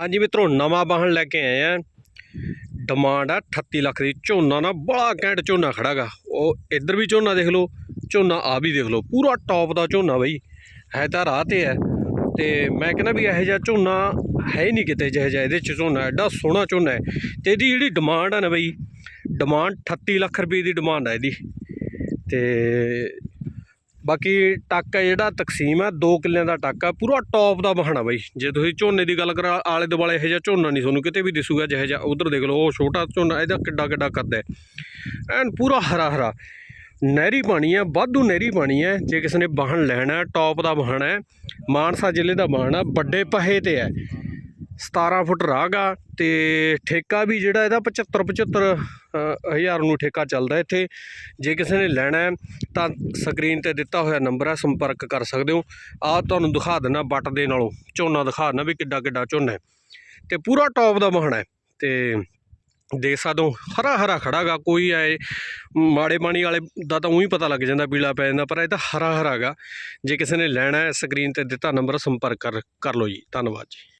ਹਾਂਜੀ ਮਿੱਤਰੋ, ਨਵਾਂ ਵਾਹਣ ਲੈ ਕੇ ਆਏ ਆ। ਡਿਮਾਂਡ ਆ 38 ਲੱਖ ਦੀ। ਝੋਨਾ ਨਾ ਬੜਾ ਘੈਂਟ ਝੋਨਾ ਖੜਾਗਾ ਉਹ ਇੱਧਰ ਵੀ ਝੋਨਾ ਦੇਖ ਲਓ, ਝੋਨਾ ਆ ਵੀ ਦੇਖ ਲਓ। ਪੂਰਾ ਟੌਪ ਦਾ ਝੋਨਾ ਬਈ। ਹੈ ਤਾਂ ਰਾਹ ਤੇ ਹੈ। ਤੇ ਮੈਂ ਕਹਿੰਦਾ ਵੀ ਇਹੋ ਜਿਹਾ ਝੋਨਾ ਹੈ ਹੀ ਨਹੀਂ ਕਿਤੇ, ਜਿਹੋ ਜਿਹਾ ਇਹਦੇ ਚ ਝੋਨਾ ਐਡਾ ਸੋਹਣਾ ਝੋਨਾ ਹੈ। ਤੇ ਇਹਦੀ ਜਿਹੜੀ ਡਿਮਾਂਡ ਆ ਨਾ ਬਈ ਡਿਮਾਂਡ 38 ਲੱਖ ਰੁਪਏ ਦੀ ਡਿਮਾਂਡ ਹੈ ਇਹਦੀ। ਤੇ ਬਾਕੀ ਟੱਕ ਹੈ ਜਿਹੜਾ ਤਕਸੀਮ ਹੈ 2 ਕਿੱਲਿਆਂ ਦਾ ਟੱਕ ਹੈ ਪੂਰਾ ਟੌਪ ਦਾ ਬਹਾਨਾ ਬਾਈ। ਜੇ ਤੁਸੀਂ ਝੋਨੇ ਦੀ ਗੱਲ ਕਰਾ, ਆਲੇ ਦੁਆਲੇ ਇਹੋ ਜਿਹਾ ਝੋਨਾ ਨਹੀਂ ਤੁਹਾਨੂੰ ਕਿਤੇ ਵੀ ਦਿਸੂਗਾ, ਜਿਹੋ ਜਿਹਾ ਉਧਰ ਦੇਖ ਲਓ, ਉਹ ਛੋਟਾ ਝੋਨਾ, ਇਹਦਾ ਕਿੱਡਾ ਕਿੱਡਾ ਕੱਦ ਹੈ। ਐਨ ਪੂਰਾ ਹਰਾ ਹਰਾ ਨਹਿਰੀ ਪਾਣੀ ਹੈ ਵਾਧੂ ਨਹਿਰੀ ਪਾਣੀ ਹੈ ਜੇ ਕਿਸੇ ਨੇ ਵਾਹਣ ਲੈਣਾ ਹੈ ਟੌਪ ਦਾ ਵਾਹਣ ਹੈ, ਮਾਨਸਾ ਜ਼ਿਲ੍ਹੇ ਦਾ ਵਾਹਣ ਹੈ ਵੱਡੇ ਪਹੇ ਤੇ ਹੈ। 17 ਫੁੱਟ ਰਾਹਗਾ ਤੇ ਠੇਕਾ ਵੀ ਜਿਹੜਾ ਇਹਦਾ 75 75 ਹਜ਼ਾਰ ਨੂੰ ਠੇਕਾ ਚੱਲਦਾ ਇੱਥੇ। ਜੇ ਕਿਸੇ ਨੇ ਲੈਣਾ ਤਾਂ ਸਕਰੀਨ ਤੇ ਦਿੱਤਾ ਹੋਇਆ ਨੰਬਰ ਹੈ ਸੰਪਰਕ ਕਰ ਸਕਦੇ ਹੋ। ਆ ਤੁਹਾਨੂੰ ਦਿਖਾ ਦਿੰਦਾ ਬੱਟ ਦੇ ਨਾਲੋਂ, ਝੋਨਾ ਦਿਖਾ ਦਿੰਦਾ ਵੀ ਕਿੱਡਾ ਕਿੱਡਾ ਝੋਨਾ ਹੈ। ਤੇ ਪੂਰਾ ਟੌਪ ਦਾ ਵਾਹਣ ਹੈ ਤੇ ਦੇਖ ਸਕਦੇ ਹੋ, ਹਰਾ ਹਰਾ ਖੜਾਗਾ ਕੋਈ ਆਏ ਮਾੜੇ ਪਾਣੀ ਵਾਲੇ ਦਾ ਤਾਂ ਉਹੀ ਪਤਾ ਲੱਗ ਜਾਂਦਾ, ਪੀਲਾ ਪੈ ਜਾਂਦਾ, ਪਰ ਇਹ ਤਾਂ ਹਰਾ ਹਰਾਗਾ ਜੇ ਕਿਸੇ ਨੇ ਲੈਣਾ ਹੈ, ਸਕਰੀਨ ਤੇ ਦਿੱਤਾ ਨੰਬਰ, ਸੰਪਰਕ ਕਰ ਕਰ ਲਓ ਜੀ। ਧੰਨਵਾਦ ਜੀ।